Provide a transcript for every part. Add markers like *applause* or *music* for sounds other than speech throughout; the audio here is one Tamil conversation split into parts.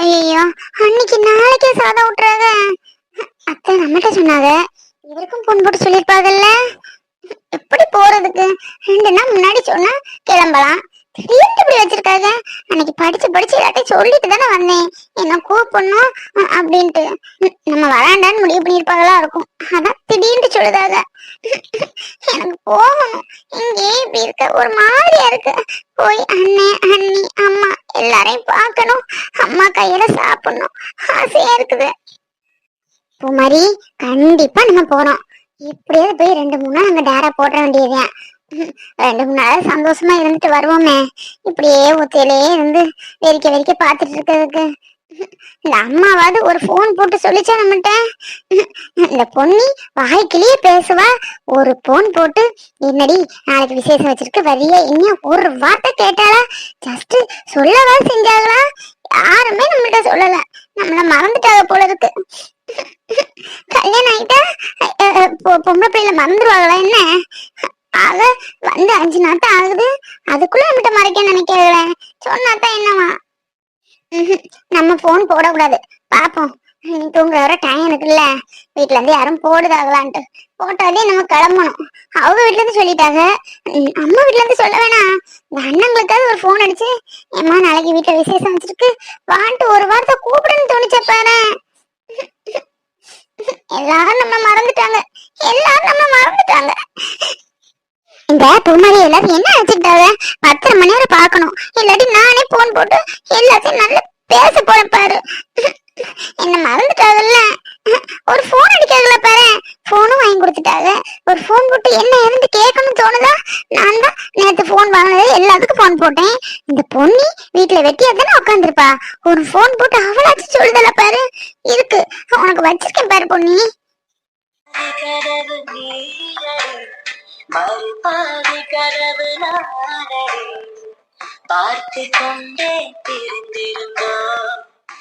ஐயோ அன்னைக்கு நாளைக்கே சாதம் விட்டுறாங்க அத்தை நம்மகிட்ட சொன்னாங்க இவருக்கும் பொண்ணு போட்டு சொல்லியிருப்பாங்கல்ல? எப்படி போறதுக்கு ரெண்டு நாள் முன்னாடி சொன்னா கிளம்பலாம். இப்படி வச்சிருக்காங்க? அன்னைக்கு படிச்சு படிச்சு எல்லாத்தையும் சொல்லிட்டு தானே வந்தேன். என்ன கூப்பிடணும்? அப்படின்ட்டு. நம்ம வராண்டான்னு முடிவு பண்ணியிருப்பாங்களா இருக்கும். அதான் திடீர்னு சொல்லுதாங்க. எனக்கு போகணும் இங்கே இப்படி இருக்க ஒரு மாதிரியா இருக்கு. போய் அண்ணன் அண்ணி அம்மா எல்லாரையும் பார்க்கணும். அம்மா கையில சாப்பிடணும். ஆசையா இருக்குது. பூமாரி கண்டிப்பா நம்ம போறோம். இப்படியே போய் ரெண்டு மூணு நாள் அங்க டேரா போட வேண்டியதுதான். ரெண்டு மூணு நாள் சந்தோஷமா இருந்துட்டு வருவோமே. இப்படியே ஒத்தையிலே இருந்து வெறிக்க வெறிக்க பார்த்துட்டு இருக்கிறதுக்கு. இந்த அம்மாவாவது ஒரு ஃபோன் போட்டு சொல்லிச்சா நம்மகிட்ட இந்த பொண்ணி வாய்க்கிலேயே பேசுவா. ஒரு ஃபோன் போட்டு என்னடி நாளைக்கு விசேஷம் வச்சிருக்கு வரியா இன்னும் ஒரு வார்த்தை கேட்டாளா? ஜஸ்ட் சொல்லவா செஞ்சாங்களா யாருமே நம்மகிட்ட சொல்லல. நம்மள மறந்துட்டாங்க போல இருக்கு. கல்யாணம் ஆயிட்டா பொ- பொம்பளை பிள்ளைல மறந்துடுவாங்களா என்ன? ஆக வந்து அஞ்சு நாட்டம் ஆகுது. அதுக்குள்ள நம்மகிட்ட மறைக்க நினைக்கிறேன் சொன்னாதான் என்னவா நம்ம போன் போடக்கூடாது. பாப்போம். நீ தூங்குற வர டைம் இருக்குல்ல வீட்டுல இருந்து யாரும் போடுதாகலான்ட்டு. போட்டாலே நம்ம கிளம்பணும். அவங்க வீட்ல இருந்து சொல்லிட்டாங்க. அம்மா வீட்ல இருந்து சொல்ல வேணாம். இந்த அண்ணங்களுக்காவது ஒரு ஃபோன் அடிச்சு ஏமா நாளைக்கு வீட்டுல விசேஷம் வச்சிருக்கு. வான்ட்டு ஒரு வார்த்தை கூப்பிடுன்னு தோணுச்ச பாரு. எல்லாரும் நம்ம மறந்துட்டாங்க. எல்லாரும் நம்ம மறந்துட்டாங்க. இந்த பொம்மாரி எல்லாரும் என்ன வச்சுக்கிட்டாங்க பத்தரை மணி வரை பார்க்கணும். இல்லாட்டி நானே போன் போட்டு எல்லாத்தையும் நல்லா பேச போறேன் பாரு. என்ன மறந்துட்டாங்கல்ல? ஒரு போன் அடிக்காங்கல்ல பாரு. போனும் வாங்கி கொடுத்துட்டாங்க. ஒரு போன் போட்டு என்ன இருந்து கேட்கணும்னு தோணுதா? நான் தான் நேற்று போன் வாங்கினது. எல்லாத்துக்கும் போன் போட்டேன். இந்த பொண்ணி வீட்டுல வெட்டியா தானே உட்காந்துருப்பா ஒரு போன் போட்டு அவளாச்சும் சொல்லுதல பாரு. இருக்கு. உனக்கு வச்சிருக்கேன் பாரு பொண்ணி மறுபாதி கனவு நானடி பார்த்து கொண்டே பிரிந்திருந்தோம்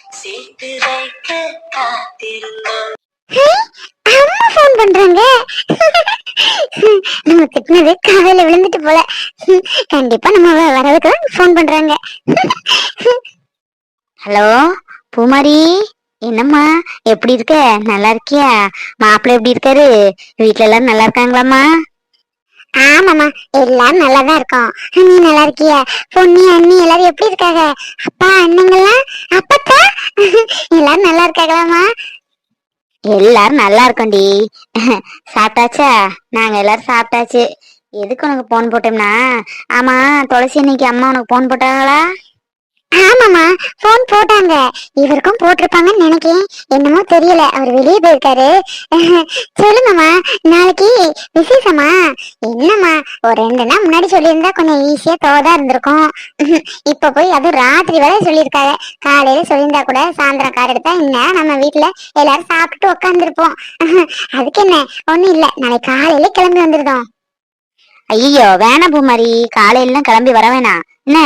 சேர்த்து வைக்க காத்திருந்தோம். அம்மா ஃபோன் பண்றாங்க. நம்ம திட்டினது காலையில விழுந்துட்டு போல. கண்டிப்பா நம்ம வ- வரதுக்கு ஃபோன் பண்றாங்க. ஹலோ பூமாரி என்னம்மா எப்படி இருக்க? நல்லா இருக்கியா? மாப்பிள்ளை எப்படி இருக்காரு? வீட்ல எல்லாரும் நல்லா இருக்காங்களாம்மா? ஆமாம்மா எல்லாரும் நல்லா தான் இருக்கோம். நீ நல்லா இருக்கியா? பொண்ணு அண்ணி எல்லாரும் எப்படி இருக்காங்க? அப்பா அண்ணங்கெல்லாம் அப்பத்தா? எல்லாரும் நல்லா இருக்காங்களாம்மா? எல்லாரும் நல்லா இருக்கோண்டி சாப்பிட்டாச்சா? நாங்க எல்லாரும் சாப்பிட்டாச்சு. எதுக்கு உனக்கு போன் போட்டோம்னா? ஆமா துளசி இன்னைக்கு அம்மா உனக்கு போன் போட்டாங்களா? ஆமாமா போன் போட்டாங்க. இவருக்கும் போட்டிருப்பாங்கன்னு நினைக்கிறேன். என்னமோ தெரியல அவர் வெளியே போயிருக்காரு. *laughs* சொல்லுங்கம்மா நாளைக்கு விசேஷமா? என்னம்மா ஒரு ரெண்டு நாள் முன்னாடி சொல்லியிருந்தா கொஞ்சம் ஈஸியா தோதா இருந்திருக்கும். *laughs* இப்ப போய் அதுவும் ராத்திரி வரை சொல்லியிருக்காரு காலையில சொல்லியிருந்தா கூட சாயந்தரம் கார் எடுத்தா என்ன? நம்ம வீட்டுல எல்லாரும் சாப்பிட்டுட்டு உட்காந்துருப்போம் *laughs* அதுக்கு என்ன? ஒண்ணும் இல்ல. நாளைக்கு காலையில கிளம்பி வந்துருந்தோம் ஐயோ வேணாம் பூமாரி. காலையிலாம் கிளம்பி வர வேணாம். என்ன?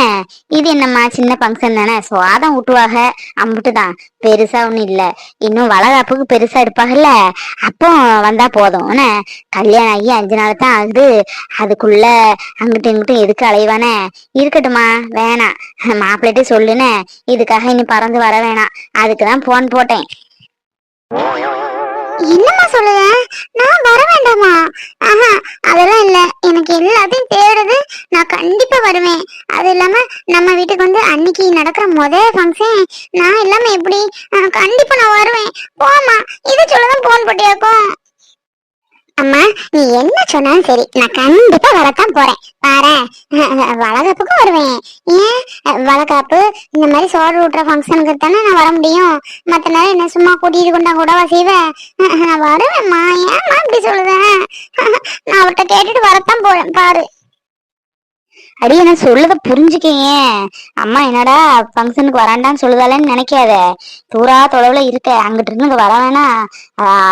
இது என்னம்மா? சின்ன ஃபங்க்ஷன் தானே? சுவாதம் ஊட்டுவாக. அம்புட்டுதான். பெருசா ஒண்ணும் இல்ல. இன்னும் வளகாப்புக்கு பெருசா எடுப்பாங்கல்ல அப்போ வந்தா போதும். என்ன? கல்யாணம் ஆகி அஞ்சு நாள் தான் ஆகுது. அதுக்குள்ள அங்கிட்டு இங்கிட்டும் எதுக்கு அலைவானே? இருக்கட்டுமா வேணாம். மாப்பிள்ளைட்டு சொல்லுனே இதுக்காக இனி பறந்து வர வேணாம். அதுக்கு தான் போன் போட்டேன். என்னம்மா சொல்லுங்க? நான் வர வேண்டாமா? ஆஹா அதெல்லாம் இல்ல. எனக்கு எல்லாத்தையும் தேடுறது நான் கண்டிப்பா வருவேன். அது இல்லாம நம்ம வீட்டுக்கு வந்து அன்னைக்கு நடக்கிற முதல் ஃபங்க்ஷன் நான் இல்லாம எப்படி? கண்டிப்பா நான் வருவேன். போமா இதை சொல்லதான் போன் போட்டியாக்கும் அம்மா நீ என்ன சொன்னாலும் சரி நான் கண்டிப்பா வரத்தான் போறேன். பாரு வருவேன். ஏன்? வளகாப்பு இந்த மாதிரி சோறு ஊட்டுற ஃபங்க்ஷனுக்கு தானே நான் வர முடியும். மத்த நேரம் என்ன சும்மா கூட்டிட்டு கொண்டா கூடவா செய்வேன் நான் வருவேன்மா. ஏம்மா இப்படி சொல்லுவேன் நான் அவர்கிட்ட கேட்டுட்டு வரத்தான் போறேன். பாரு. அடியே நான் சொல்லத புரிஞ்சுக்கேன் அம்மா என்னடா ஃபங்க்ஷனுக்கு வராண்டான்னு சொல்லுதாலன்னு நினைக்காத. தூரா தொலைவில் இருக்க. அங்கிட்டு இருந்து வர வேணாம்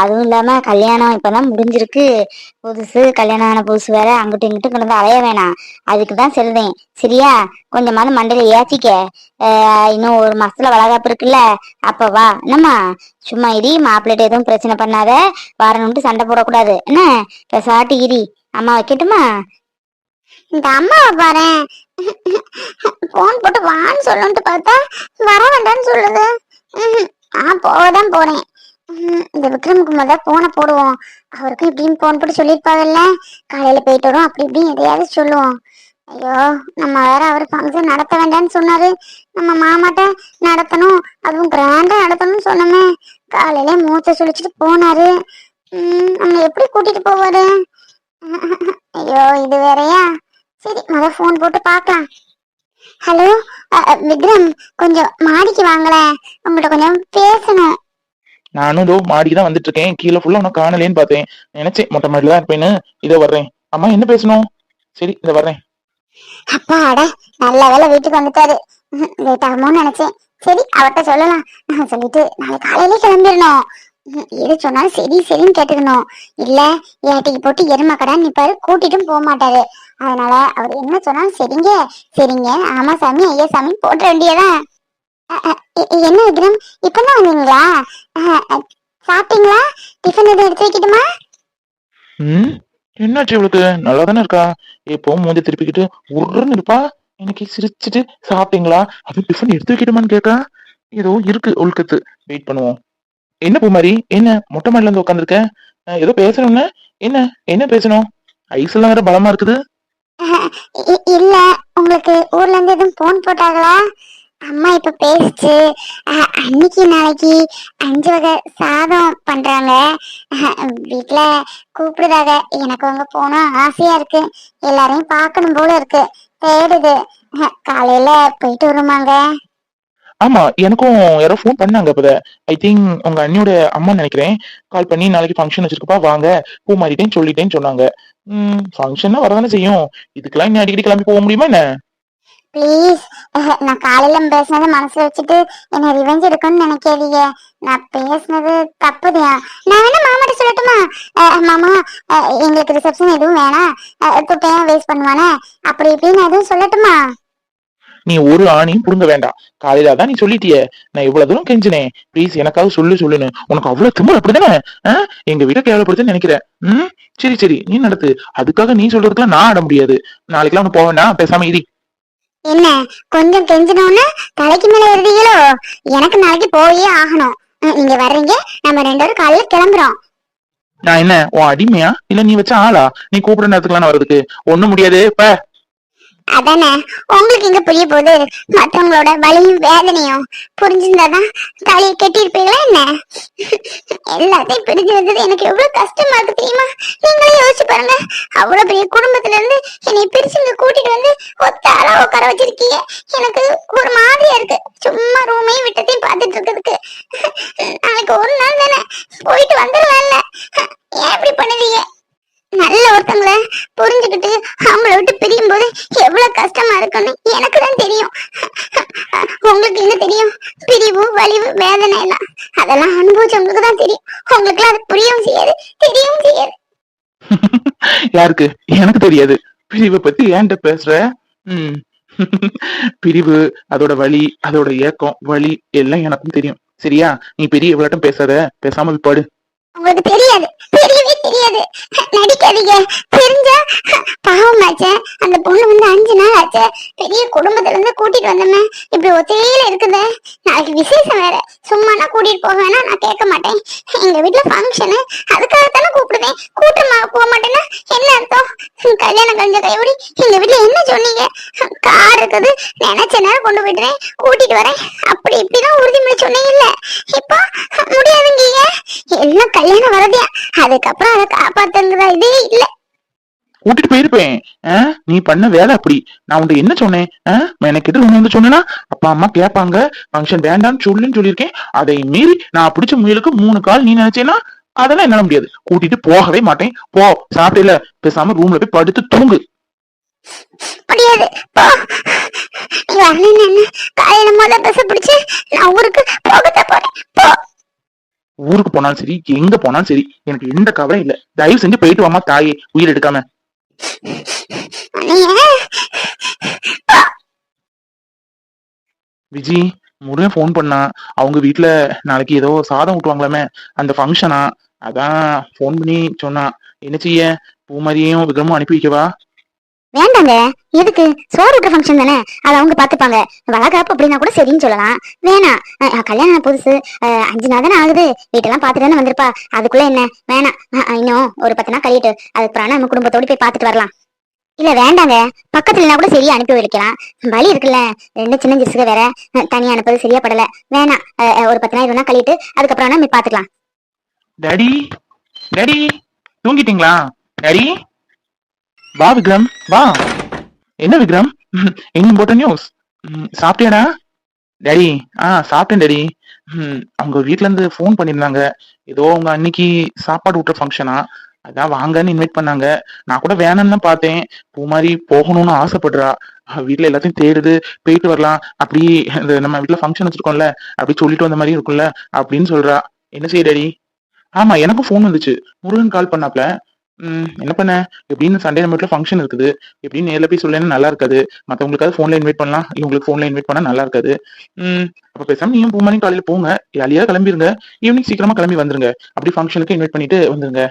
அதுவும் இல்லாம கல்யாணம் இப்பதான் முடிஞ்சிருக்கு. புதுசு கல்யாணம் ஆன புதுசு வேற அங்கிட்டு இங்கிட்டு கிடந்து அலைய வேணாம். அதுக்கு தான் செல்வேன் சரியா? கொஞ்சமாவது மண்டையில ஏத்திக்க. இன்னும் ஒரு மாசத்துல வளகாப்பு இருக்குல்ல. அப்ப வா. என்னம்மா? சும்மா இரி. மாப்பிள்ளைகிட்ட எதுவும் பிரச்சனை பண்ணாத. வரணும்ட்டு சண்டை போடக்கூடாது. என்ன? பெசாட்டி இரி. அம்மா வைக்கட்டுமா? இந்த அம்மாவை பாரு. போன் போட்டு வான்னு சொல்லுன்ட்டு பார்த்தா வர வேண்டாம்னு சொல்லுது. நான் போகதான் போறேன். இந்த விக்ரமுக்கு முதல்ல போனை போடுவோம். அவருக்கும் இப்படின்னு போன் போட்டு சொல்லியிருப்பாங்கல்ல? காலையில போயிட்டு வரும் அப்படி இப்படின்னு எதையாவது சொல்லுவோம். ஐயோ நம்ம வேற அவர் ஃபங்க்ஷன் நடத்த வேண்டாம்னு சொன்னாரு. நம்ம மாமாட்ட நடத்தணும் அதுவும் கிராண்டா நடத்தணும்னு சொன்னோமே. காலையில மூச்சை சுழிச்சிட்டு போனாரு. நம்ம எப்படி கூட்டிட்டு போவாரு? ஐயோ இது வேறயா? சரி முத ஃபோன் போட்டு பார்க்கலாம். ஹலோ விக்ரம் கொஞ்சம் மாடிக்கு வாங்களேன் உங்கள்கிட்ட கொஞ்சம் பேசணும். நானும் இதோ மாடிக்கு தான் வந்துட்டு இருக்கேன் கீழே ஃபுல்லா உனக்கு காணலேன்னு பார்த்தேன். நினைச்சேன் மொட்டை மாடியில தான் இருப்பேன்னு. இதோ வர்றேன். அம்மா என்ன பேசணும்? சரி இந்த வர்றேன். அப்பாடா நல்ல வேலை வீட்டுக்கு வந்துட்டாரு. லேட் ஆகுமோன்னு நினைச்சேன். சரி அவர்கிட்ட சொல்லலாம். நான் சொல்லிட்டு நாளை காலையில கிளம்பிடணும். எது சொன்னாலும் சரி சரின்னு கேட்டுக்கணும். இல்ல ஏட்டிக்கு போட்டு எருமை கடான்னு நிப்பாரு கூட்டிட்டும் போக மாட்டாரு. அதனால அவர் என்ன சொன்னாலும் சரிங்க சரிங்க ஆமா சாமி ஐயா சாமி போட்ட வேண்டியதான் என்ன விக்ரம்? இப்பதான் வந்தீங்களா? சாப்பிட்டீங்களா? டிஃபன் எதுவும் எடுத்து வைக்கட்டுமா? ம்? என்னாச்சு இவளுக்கு? நல்லா தானே இருக்கா? இப்போ மூஞ்சி திருப்பிக்கிட்டு உருன்னு இருப்பா? இன்னைக்கு சிரிச்சிட்டு சாப்பிட்டீங்களா? அது டிஃபன் எடுத்து வைக்கட்டுமான்னு கேட்டா ஏதோ இருக்கு உள்கத்து. வெயிட் பண்ணுவோம். என்ன பூமாரி? என்ன மொட்டை மாடில இருந்து உட்காந்துருக்க ஏதோ பேசணும்னு என்ன? என்ன பேசணும்? ஐஸ் எல்லாம் வேற பலமா இருக்குது. இல்ல உங்களுக்கு ஊர்ல இருந்து எதுவும் போன் போட்டாங்களா அம்மா இப்ப பேசிச்சு. அன்னைக்கு நாளைக்கு அஞ்சு வகை சாதம் பண்றாங்க. வீட்டுல கூப்பிடுதாக கூப்பிடுறாங்க. எனக்கு அங்க போகணும் ஆசையா இருக்கு. எல்லாரையும் பாக்கணும் போல இருக்கு. தேடுது. காலையில போயிட்டு வருமாங்க. ஆமா எனக்கும் யாரோ ஃபோன் பண்ணாங்க இப்ப ஐ திங்க் உங்க அண்ணியோட அம்மா நினைக்கிறேன். கால் பண்ணி நாளைக்கு ஃபங்க்ஷன் வச்சிருக்கப்பா வாங்க. பூ மாறிட்டேன்னு சொல்லிட்டேன்னு சொன்னாங்க. ம் ஃபங்க்ஷன்னா வரதானே செய்யும். இதுக்கெல்லாம் இன்னும் அடிக்கடி கிளம்பி போக முடியுமா என்ன? ப்ளீஸ் நான் காலையில பேசினதை மனசுல வச்சுட்டு என்ன ரிவெஞ்ச் எடுக்கணும்னு நினைக்காதீங்க. நான் பேசினது தப்புதியா நான் வேணா மாமாட்ட சொல்லட்டுமா? மாமா எங்களுக்கு ரிசப்ஷன் எதுவும் வேணாம். குட்டையா வேஸ்ட் பண்ணுவானே. அப்படி இப்படின்னு எதுவும் சொல்லட்டுமா? நீ ஒரு ஆணியும் புடுங்க வேண்டாம். காலையில தான் நீ சொல்லிட்டியே. நான் இவ்வளவு தூரம் கெஞ்சினேன் ப்ளீஸ் எனக்காக சொல்லு சொல்லுன்னு. உனக்கு அவ்வளவு திமிர் அப்படிதானே? எங்க வீட்டை கேவலப்படுத்துன்னு நினைக்கிறேன். ம்? சரி சரி. நீ நடத்து. அதுக்காக நீ சொல்றதுக்குலாம் நான் ஆட முடியாது. நாளைக்கெல்லாம் போக வேண்டாம். பேசாம இரி. என்ன? கொஞ்சம் கெஞ்சினோன்னு தலைக்கு மேல எழுதிகளோ எனக்கு நாளைக்கு போயே ஆகணும். நீங்க வர்றீங்க. நம்ம ரெண்டு பேரும் காலையில கிளம்புறோம். நான் என்ன? உன் அடிமையா? இல்ல நீ வச்ச ஆளா? நீ கூப்பிடுற நேரத்துக்குலாம் நான் வர்றதுக்கு. ஒண்ணும் முடியாது. ப. அதானே? உங்களுக்கு எங்க புரிய போகுது? மத்தவங்களோட வலியும் வேதனையும் புரிஞ்சிருந்தாதான் தாலியை கட்டியிருப்பீங்களா என்ன? எல்லாத்தையும் பிரிஞ்சு வந்தது எனக்கு எவ்வளவு கஷ்டமா இருக்கு தெரியுமா? நீங்களே யோசிச்சு பாருங்க. அவ்வளவு பெரிய குடும்பத்துல இருந்து என்னை பிரிச்சு இங்க கூட்டிட்டு வந்து ஒத்த உட்கார வச்சிருக்கீங்க. எனக்கு ஒரு மாதிரியா இருக்கு. சும்மா ரூமையும் விட்டத்தையும் பாத்துட்டு இருக்கிறதுக்கு. நாளைக்கு ஒரு நாள் தானே. போயிட்டு வந்துடலாம்ல ஏன் இப்படி பண்ணுவீங்க? நல்ல ஒருத்தங்கள புரிஞ்சுக்கிட்டு அவங்கள விட்டு பிரியும் போது எவ்வளவு கஷ்டமா இருக்குன்னு எனக்கு தான் தெரியும். உங்களுக்கு என்ன தெரியும்? பிரிவு வலிவு வேதனை எல்லாம். அதெல்லாம் அனுபவிச்சவங்களுக்கு தான் தெரியும். உங்களுக்கு அது புரியவும் செய்யாது தெரியவும் செய்யாது. யாருக்கு? எனக்கு தெரியாது. பிரிவை பத்தி ஏன்ட்ட பேசுற? ம். பிரிவு அதோட வலி அதோட ஏக்கம் வலி எல்லாம் எனக்கும் தெரியும். சரியா? நீ பெரிய விளையாட்டம் பேசாத. பேசாம பாடு. உங்களுக்கு தெரியாது. தெரியவே தெரியாது. நடிக்காதீங்க. தெரிஞ்சா பாவம் அந்த பொண்ணு வந்து அஞ்சு நாள் ஆச்சு பெரிய குடும்பத்துல இருந்து கூட்டிட்டு வந்தோமே. இப்படி ஒத்தையில இருக்குது. நாளைக்கு விசேஷம் வேற. சும்மா நான் கூட்டிட்டு போவேன்னா நான் கேட்க மாட்டேன். எங்க வீட்டுல ஃபங்க்ஷனு அதுக்காகத்தானே கூப்பிடுவேன் கூட்டமா போக மாட்டேன்னா என்ன அர்த்தம்? கல்யாணம் கழிஞ்ச கையோடி. எங்க வீட்டுல என்ன சொன்னீங்க? கார் இருக்குது. நினைச்ச நேரம் கொண்டு போயிட்டுறேன் கூட்டிட்டு வரேன். அப்படி இப்படிதான் உறுதிமொழி சொன்னீங்கல்ல. இப்போ முடியாதுங்கீங்க எல்லாம் கல்யாணம் வரதியா அதுக்கப்புறம் அதை காப்பாத்துறதா இதே இல்ல. கூட்டிட்டு போயிருப்பேன்? நீ பண்ண வேலை அப்படி. நான் உன்ட்ட என்ன சொன்னேன்? ஆ? மெனக்கெட்டு ஒண்ணு வந்து சொன்னேன்னா அப்பா அம்மா கேட்பாங்க. ஃபங்க்ஷன் வேண்டாம்னு சொல்லுன்னு சொல்லியிருக்கேன். அதை மீறி நான் பிடிச்ச முயலுக்கு மூணு கால் நீ நினைச்சேன்னா அதெல்லாம் என்னால முடியாது. கூட்டிட்டு போகவே மாட்டேன். போ சாப்பிட்டேல. பேசாம ரூம்ல போய் படுத்து தூங்கு. முடியாது. காலையில முதல் பஸ் பிடிச்சு நான் ஊருக்கு போகத்தான் போறேன். போ. ஊருக்கு போனாலும் சரி எங்க போனாலும் சரி எனக்கு எந்த கவலை இல்ல. தயவு செஞ்சு போயிட்டு வாமா தாயே உயிர் எடுக்காம. விஜி முருகன் ஃபோன் பண்ணா அவங்க வீட்டுல நாளைக்கு ஏதோ சாதம் ஊட்டுவாங்களாமே அந்த ஃபங்க்ஷனா அதான் ஃபோன் பண்ணி சொன்னா என்ன செய்ய? பூமாரியும் விக்ரமும் அனுப்பி வைக்கவா? வேண்டாங்க. எதுக்கு? சோறு விட்டுற ஃபங்க்ஷன் தானே. அதை அவங்க பார்த்துப்பாங்க. வளகாப்பு அப்படின்னா கூட சரின்னு சொல்லலாம். வேணாம் கல்யாணம் புதுசு. அஞ்சு நாள் தானே ஆகுது. வீட்டெல்லாம் பார்த்துட்டு தானே வந்திருப்பா. அதுக்குள்ள என்ன? வேணாம் இன்னும் ஒரு பத்து நாள் கழிட்டு அதுக்கப்புறம் நம்ம குடும்பத்தோடு போய் பார்த்துட்டு வரலாம். இல்ல வேண்டாங்க. பக்கத்துலனா கூட சரியா அனுப்பி வைக்கலாம். வழி இருக்குல்ல. ரெண்டு சின்ன ஜிசுக வேற. தனியா அனுப்புறது சரியா படல. வேணாம் ஒரு பத்து நாள் இருந்தா கழிட்டு அதுக்கப்புறம் நம்ம போய் பாத்துக்கலாம் தூங்கிட்டீங்களா? டாடி வா விக்ரம். வா. என்ன விக்ரம்? என்ன இம்பார்ட்டன் நியூஸ் ம், சாப்பிட்டியாடா? டேடி. ஆ சாப்பிட்டேன் டேடி. ம், அவங்க வீட்ல இருந்து ஃபோன் பண்ணியிருந்தாங்க. ஏதோ அவங்க அன்னைக்கு சாப்பாடு விட்டுற ஃபங்க்ஷனா அதான் வாங்கன்னு இன்வைட் பண்ணாங்க. நான் கூட வேணும்னு பார்த்தேன். பூ மாதிரி போகணும்னு ஆசைப்படுறா. வீட்டுல எல்லாத்தையும் தேடுது. போயிட்டு வரலாம். அப்படி இந்த நம்ம வீட்டுல ஃபங்க்ஷன் வச்சிருக்கோம்ல. அப்படி சொல்லிட்டு வந்த மாதிரி இருக்கும்ல. அப்படின்னு சொல்றா. என்ன செய்ய டாடி? ஆமா எனக்கும் ஃபோன் வந்துச்சு. முருகன் கால் பண்ணாப்ல. ம், என்ன பண்ண? எப்படின்னு சண்டே நம்ம வீட்ல ஃபங்க்ஷன் இருக்குது. எப்படின்னு நேர்ல போய் சொல்லேன்னு நல்லா இருக்காது. மற்றவங்களுக்காவது ஃபோன்ல இன்வைட் பண்ணலாம். இவங்களுக்கு ஃபோன்ல இன்வைட் பண்ணால் நல்லா இருக்காது. ம் அப்ப பேசாம நீயும் பூ மணி காலையில போங்க. ஜாலியாக கிளம்பிருங்க. ஈவினிங் சீக்கிரமா கிளம்பி வந்துருங்க. அப்படி ஃபங்க்ஷனுக்கு இன்வைட் பண்ணிட்டு வந்துருங்க.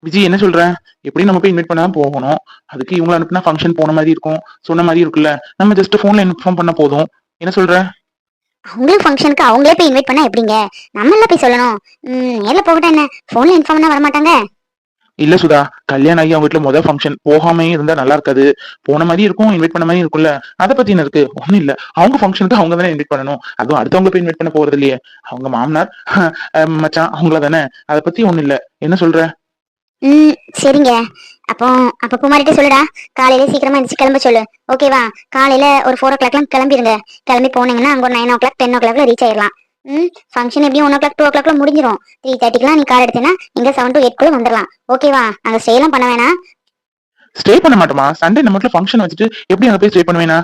விஜய் என்ன சொல்ற? எப்படி நம்ம போய் இன்வைட் பண்ணா போகணும். அதுக்கு இவங்கள அனுப்புனா ஃபங்க்ஷன் போன மாதிரி இருக்கும். சொன்ன மாதிரி இருக்குல்ல. நம்ம ஜஸ்ட் ஃபோன்ல இன்ஃபார்ம் பண்ண போதும். என்ன சொல்ற? அவங்களும் ஃபங்க்ஷனுக்கு அவங்களே போய் இன்வைட் பண்ணா எப்படிங்க? நம்ம எல்லாம் போய் சொல்லணும். நேரில் போகட்டா என்ன? போன்ல இன்ஃபார்ம் பண்ணா வரமாட்டாங்க. இல்ல சுதா கல்யாணம் ஆகி அவங்க வீட்டுல முதல் ஃபங்க்ஷன் போகாமே இருந்தா நல்லா இருக்காது. போன மாதிரி இருக்கும் இன்வைட் பண்ண மாதிரி இருக்கும்ல. அதை பத்தி என்ன இருக்கு? ஒண்ணும் இல்ல. அவங்க ஃபங்க்ஷனுக்கு அவங்க தானே இன்வைட் பண்ணணும். அதுவும் அடுத்தவங்க போய் இன்வைட் பண்ண போறது இல்லையே. அவங்க மாமனார் *laughs* மச்சான் அவங்கள தானே? அதை பத்தி ஒண்ணும் இல்ல. என்ன சொல்ற? ம் சரிங்க. அப்போ அப்ப குமாரிட்ட சொல்லுடா. காலையில சீக்கிரமா எந்திரிச்சு கிளம்ப சொல்லு. ஓகேவா காலையில ஒரு ஃபோர் ஓ கிளாக்லாம் கிளம்பிடுங்க கிளம்பி போனீங்கன்னா அங்க ஒரு நைன் ஓ கிளாக் டென் ஓ கிளாக்ல ரீச் ஆயிடலாம் ம் ஃபங்க்ஷன் எப்படியும் ஒன் ஓ கிளாக் டூ ஓ கிளாக்ல முடிஞ்சிடும் த்ரீ தேர்ட்டிக்குலாம் நீ கார் எடுத்தீங்கன்னா இங்க செவன் டு எயிட் குள்ள வந்துடலாம் ஓகேவா அங்க ஸ்டே எல்லாம் பண்ண வேணாம். ஸ்டே பண்ண மாட்டோமா? சண்டே நம்ம மட்டும் ஃபங்க்ஷன் வச்சுட்டு எப்படி அங்கே போய் ஸ்டே பண்ணுவேனா?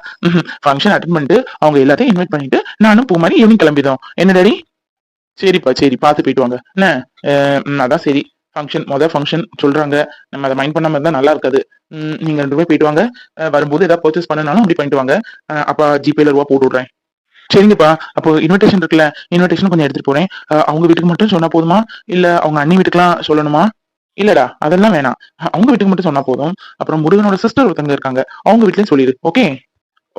ஃபங்க்ஷன் அட்டன் பண்ணிட்டு அவங்க எல்லாத்தையும் இன்வைட் பண்ணிட்டு நானும் பூ மாதிரி ஈவினிங் கிளம்பிடும் என்ன டாடி? சரிப்பா சரி பார்த்து போயிட்டு வாங்க. என்ன? அதான் சரி. ஃபங்க்ஷன் மொதல் ஃபங்க்ஷன் சொல்றாங்க. நம்ம அதை மைண்ட் பண்ணாமல் இருந்தால் நல்லா இருக்காது. ம், ரெண்டு பேரும் போயிட்டு வாங்க. வரும்போது ஏதாவது பர்ச்சேஸ் பண்ணனாலும் அப்படி பண்ணிட்டு வாங்க. அப்போ ஜிபேல ரூபா போட்டு விடுறேன். சரிங்கப்பா அப்போ இன்விடேஷன் இருக்குல்ல இன்விடேஷன் கொஞ்சம் எடுத்துட்டு போறேன். அவங்க வீட்டுக்கு மட்டும் சொன்னா போதுமா? இல்ல அவங்க அண்ணி வீட்டுக்குலாம் சொல்லணுமா? இல்லடா அதெல்லாம் வேணாம். அவங்க வீட்டுக்கு மட்டும் சொன்னா போதும். அப்புறம் முருகனோட சிஸ்டர் ஒருத்தங்க இருக்காங்க. அவங்க வீட்லயும் சொல்லிடு ஓகே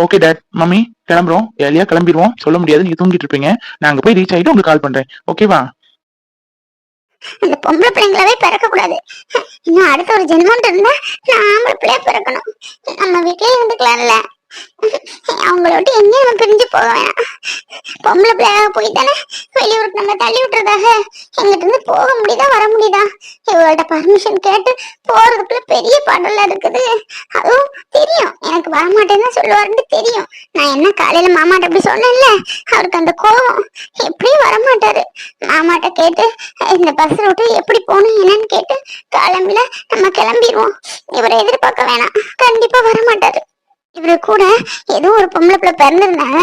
ஓகே டேட் மம்மி கிளம்புறோம். ஏலியா கிளம்பிடுவோம். சொல்ல முடியாது நீங்க தூங்கிட்டு இருப்பீங்க. நான் அங்க போய் ரீச் ஆயிட்டு உங்களுக்கு கால் பண்றேன். ஓகேவா அந்த பொம்பளை பிள்ளைங்களாவே பிறக்க கூடாது இன்னும் அடுத்த ஒரு ஜென்மம் இருந்தா நான் ஆம்பளை பிள்ளையா பிறக்கணும். நம்ம வீட்லயே இருந்துக்கலாம்ல. அவங்கள விட்டு எங்கேயும் நம்ம பிரிஞ்சு போக வேணாம். பொம்பளை பிள்ளையாக போய் தானே வெளியூருக்கு நம்ம தள்ளி விட்டுறதாக எங்கிட்ட இருந்து போக முடியுதா வர முடியுதா? இவங்கள்ட்ட பர்மிஷன் கேட்டு போறதுக்குள்ள பெரிய பாடலாம் இருக்குது. அதுவும் தெரியும். எனக்கு வரமாட்டேன்னு சொல்லுவாருன்னு தெரியும். நான் என்ன காலையில மாமாட்ட அப்படி சொன்னேன்ல? அவருக்கு அந்த கோபம் எப்படியும் வரமாட்டாரு. மாமாட்ட கேட்டு இந்த பஸ் ரூட்டு எப்படி போகணும் என்னன்னு கேட்டு கிளம்பில நம்ம கிளம்பிடுவோம். இவரை எதிர்பார்க்க வேணாம். கண்டிப்பா வரமாட்டாரு. இவரு கூட ஏதோ ஒரு பொம்பளை பிள்ளை பிறந்திருந்தாங்க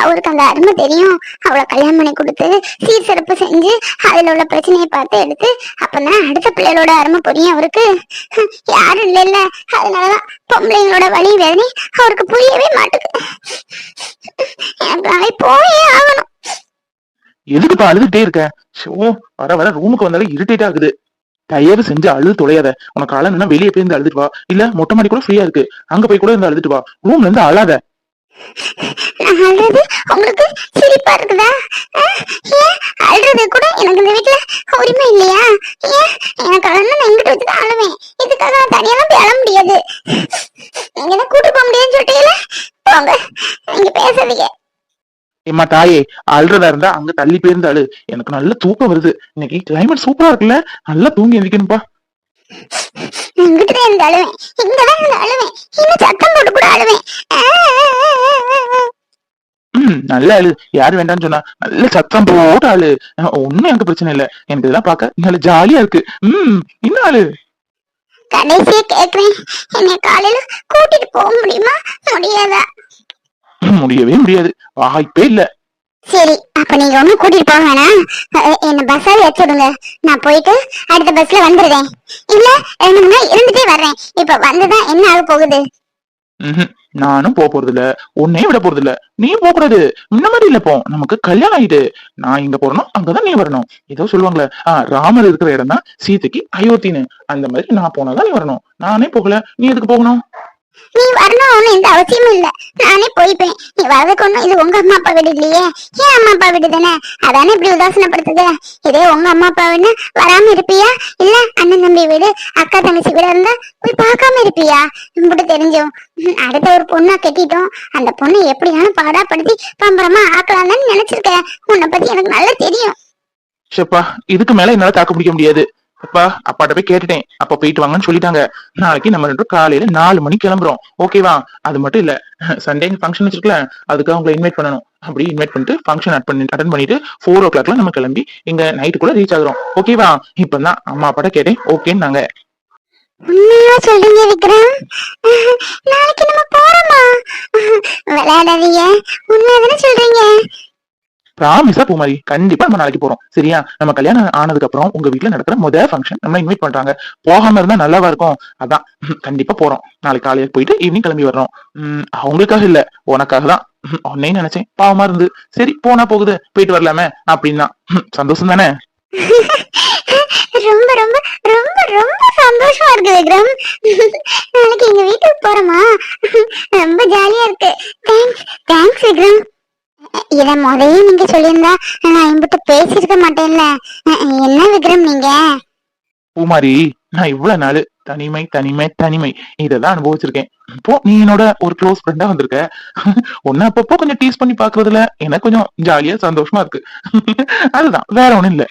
அவருக்கு அந்த அருமை தெரியும். அவளை கல்யாணம் பண்ணி கொடுத்து சீர் சிறப்பு செஞ்சு அதுல உள்ள பிரச்சனையை பார்த்து எடுத்து அப்பதான் அடுத்த பிள்ளைகளோட அருமை புரியும் அவருக்கு. யாரும் இல்ல இல்ல அதனாலதான் பொம்பளைங்களோட வழி வேதனை அவருக்கு புரியவே மாட்டேங்குது எனக்கு போயே ஆகணும். எதுக்குப்பா அழுதுட்டே இருக்க? ஷோ வர வர ரூமுக்கு வந்தாலே இரிட்டேட் ஆகுது. தயவு செஞ்சு அழுது தொலையாத. உனக்கு அழகுனா வெளியே போய் இருந்து அழுதுட்டு வா. இல்ல மொட்டை மாடி கூட ஃப்ரீயா இருக்கு. அங்க போய் கூட இருந்து அழுதுட்டு வா. ரூம்ல இருந்து அழாத. நான் உங்களுக்கு சிரிப்பா இருக்குதா? ஏன்? அழுறது கூட எனக்கு இந்த வீட்டுல உரிமை இல்லையா? ஏன்? எனக்கு அழனா நான் எங்கிட்ட வச்சுதான் அழுவேன். இதுக்காக நான் தனியெல்லாம் போய் அழ முடியாது. எங்க கூட்டு போக முடியாதுன்னு சொல்லிட்டீங்களா போங்க. நீங்க பேசாதீங்க. ஏம்மா தாயே அழுறதா இருந்தா அங்க தள்ளி போயிருந்து அழு எனக்கு நல்ல தூக்கம் வருது. இன்னைக்கு கிளைமேட் சூப்பரா இருக்குல்ல? நல்லா தூங்கி ம் நல்ல அழு. யாரு வேண்டாம்னு சொன்னா நல்ல சத்தம் போட்டு அஹ், ஒண்ணும் எனக்கு பிரச்சனை இல்ல. எனக்கு இதெல்லாம் பார்க்க நல்ல ஜாலியா இருக்கு. ம் இன்னும் அழு. கடைசியா கேக்குறேன். என்னை காலையில கூட்டிட்டு போக முடியுமா? முடியாதா? *clears throat* முடியவே முடியாது. வாய்ப்பே இல்ல. சரி அப்ப நீங்க ஒண்ணும் கூட்டிட்டு போக வேணாம். என்ன பஸ்ஸாவே வச்சு விடுங்க. நான் போயிட்டு அடுத்த பஸ்ல வந்துடுறேன் இல்ல ரெண்டு மணி நேரம் இருந்துட்டே வர்றேன். இப்ப வந்துதான் என்ன ஆக போகுது. நானும் போக போறது இல்ல உன்னையும் விட போறது இல்ல நீ போக கூடாது. முன்ன மாதிரி இல்ல போ நமக்கு கல்யாணம் ஆயிட்டு. நான் இங்க போறணும் அங்கதான் நீ வரணும். ஏதோ சொல்லுவாங்களே. ஆ ராமர் இருக்கிற இடம் தான் சீதைக்கு அயோத்தின்னு அந்த மாதிரி நான் போனாதான் நீ வரணும். நானே போகல. நீ எதுக்கு போகணும்? நீ வரணும் ஒண்ணும் எந்த அவசியமும் இல்ல. நானே போய்ப்பேன். நீ வரதுக்கு ஒண்ணும் இது உங்க அம்மா அப்பா வீடு இல்லையே. ஏன் அம்மா அப்பா வீடு தானே? அதானே இப்படி உதாசனப்படுத்துது. இதே உங்க அம்மா அப்பா வீடு வராம இருப்பியா? இல்ல அண்ணன் தம்பி வீடு அக்கா தங்கச்சி வீடு இருந்தா போய் பார்க்காம இருப்பியா? இப்படி தெரிஞ்சோம். அடுத்த ஒரு பொண்ணா கட்டிட்டோம். அந்த பொண்ணை எப்படியான பாடாப்படுத்தி பம்பரமா ஆக்கலாம்னு நினைச்சிருக்கேன். உன்னை பத்தி எனக்கு நல்லா தெரியும். ஷப்பா இதுக்கு மேல என்னால தாக்கு பிடிக்க முடியாது. அப்பா அப்பாட்ட போய் கேட்டுட்டேன். அப்ப போயிட்டு வாங்கன்னு சொல்லிட்டாங்க. நாளைக்கு நம்ம ரெண்டு காலையில நாலு மணிக்கு கிளம்புறோம். ஓகேவா அது மட்டும் இல்ல. சண்டே ஃபங்க்ஷன் வச்சிருக்கல. அதுக்கு அவங்களை இன்வைட் பண்ணணும். அப்படி இன்வைட் பண்ணிட்டு ஃபங்க்ஷன் அட் பண்ணி அட்டன் பண்ணிட்டு ஃபோர் ஓ கிளாக்ல நம்ம கிளம்பி இங்க நைட்டுக்குள்ள ரீச் ஆகுறோம். ஓகேவா இப்பதான் அம்மா அப்பாட்ட கேட்டேன். ஓகேன்னாங்க உண்மையா சொல்றீங்க விக்ரம்? நாளைக்கு நம்ம போறோமா? விளையாடாதீங்க. உண்மையாதானே சொல்றீங்க? ப்ராமிஸா பூமாரி கண்டிப்பா நம்ம நாளைக்கு போறோம். சரியா? நம்ம கல்யாணம் ஆனதுக்கு அப்புறம் உங்க வீட்டுல நடக்கிற முத ஃபங்க்ஷன் நம்ம இன்வைட் பண்றாங்க. போகாம இருந்தா நல்லாவா இருக்கும்? அதான். கண்டிப்பா போறோம். நாளைக்கு காலையில போயிட்டு ஈவினிங் கிளம்பி வர்றோம். அவங்களுக்காக இல்ல. உனக்காக தான். உன்னையும் நினைச்சேன். பாவமா இருந்து. சரி போனா போகுது. போயிட்டு வரலாமே. அப்படின்னா. சந்தோஷம் தானே? *laughs* ரொம்ப ரொம்ப சந்தோஷமா இருக்கு விக்ரம் நாளைக்கு எங்க வீட்டுக்கு போறோமா ரொம்ப ஜாலியா இருக்கு தேங்க்ஸ் தேங்க்ஸ் விக்ரம் இத முதல்ல நீங்க சொல்லியிருந்தா நான் பேசிருக்க மாட்டேன்ல. என்ன விக்ரம் நீங்க? பூமாரி நான் இவ்வளவு நாள் தனிமை தனிமை தனிமை இதெல்லாம் அனுபவிச்சிருக்கேன். இப்போ நீ என்னோட ஒரு க்ளோஸ் ஃப்ரெண்டா வந்திருக்க. உன்ன அப்பப்போ கொஞ்சம் டீஸ் பண்ணி பாக்குறதுல எனக்கு கொஞ்சம் ஜாலியா சந்தோஷமா இருக்கு. அதுதான் வேற ஒண்ணும் இல்ல.